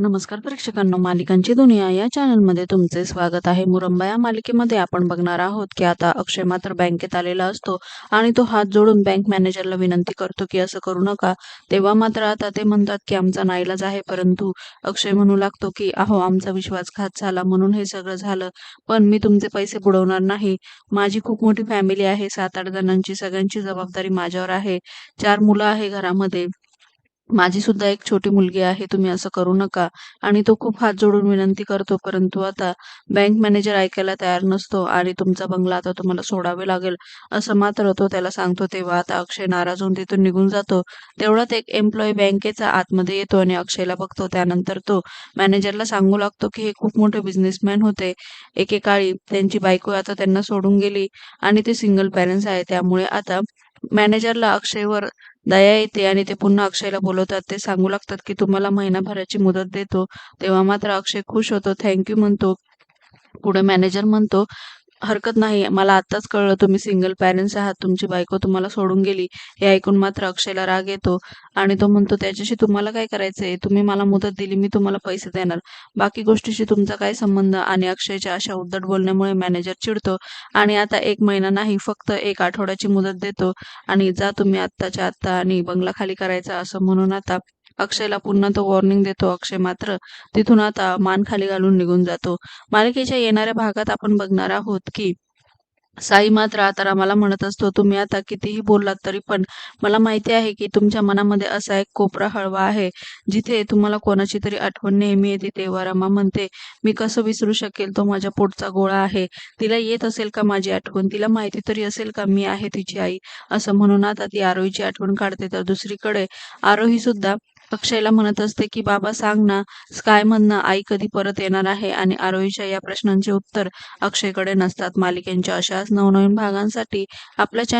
नमस्कार प्रेक्षकांनो मालिकांची दुनिया या चॅनलमध्ये तुमचे स्वागत आहे. मुरंबा या मालिकेमध्ये आपण बघणार आहोत की आता अक्षय मात्र बँकेत आलेला असतो आणि तो हात जोडून बँक मॅनेजरला विनंती करतो की असं करू नका. तेव्हा मात्र आता ते म्हणतात की आमचा नाईलाज आहे परंतु अक्षय म्हणू लागतो की अहो आमचा विश्वासघात झाला म्हणून हे सगळं झालं. पण मी तुमचे पैसे बुडवणार नाही. माझी खूप मोठी फॅमिली आहे. सात आठ जणांची सगळ्यांची जबाबदारी माझ्यावर आहे. चार मुलं आहे घरामध्ये. माझी सुद्धा एक छोटी मुलगी आहे तुम्ही असं करू नका. आणि तो खूप हात जोडून विनंती करतो परंतु आता बँक मॅनेजर ऐकायला तयार नसतो आणि तुमचा बंगला आता तुम्हाला सोडावे लागेल असं मात्र तो त्याला सांगतो. तेव्हा आता अक्षय नाराज होऊन तिथून निघून जातो. तेवढ्यात एक एम्प्लॉई बँकेचा आतमध्ये येतो आणि अक्षयला बघतो. त्यानंतर तो मॅनेजरला सांगू लागतो की हे खूप मोठे बिझनेसमॅन होते. एकेकाळी त्यांची बायको आता त्यांना सोडून गेली आणि ते सिंगल पॅरेंट्स आहे. त्यामुळे आता मॅनेजरला अक्षयवर दया येते आणि ते पुन्हा अक्षयला बोलवतात. ते सांगू लागतात की तुम्हाला महिनाभराची मुदत देतो. तेव्हा मात्र अक्षय खुश होतो. थँक्यू म्हणतो. पुढे मॅनेजर म्हणतो. हरकत नाही. मला आत्ताच कळलं तुम्ही सिंगल पॅरेंट्स आहात तुमची बायको तुम्हाला सोडून गेली हे ऐकून मात्र अक्षयला राग येतो आणि तो म्हणतो त्याच्याशी तुम्हाला काय करायचंय? तुम्ही मला मुदत दिली मी तुम्हाला पैसे देणार. बाकी गोष्टीशी तुमचा काय संबंध? आणि अक्षयच्या अशा उद्धट बोलण्यामुळे मॅनेजर चिडतो आणि आता एक महिना नाही फक्त एक आठवड्याची मुदत देतो आणि जा तुम्ही आत्ताच्या आत्ता आणि बंगला खाली करायचा असं म्हणून आता अक्षयला पुन्हा तो वॉर्निंग देतो. अक्षय मात्र तिथून आता मान खाली घालून निघून जातो. मालिकेच्या येणाऱ्या भागात आपण बघणार आहोत की साई मात्र आता रामाला म्हणत असतो तुम्ही आता कितीही बोललात तरी पण मला माहिती आहे की तुमच्या मनामध्ये असा एक कोपरा हळवा आहे जिथे तुम्हाला कोणाची तरी आठवण नेहमी येते. तेव्हा रमा म्हणते मी कसं विसरू शकेल तो माझ्या पोटचा गोळा आहे? तिला येत असेल का माझी आठवण? तिला माहिती तरी असेल का मी आहे तिची आई? असं म्हणून आता ती आरोहीची आठवण काढते. तर दुसरीकडे आरोही सुद्धा अक्षयला म्हणत असते की बाबा सांग ना स्काय म्हणणं आई कधी परत येणार आहे? आणि आरोहीच्या या प्रश्नांचे उत्तर अक्षयकडे नसतात. मालिकेंच्या अशाच नवनवीन भागांसाठी आपल्या चॅनल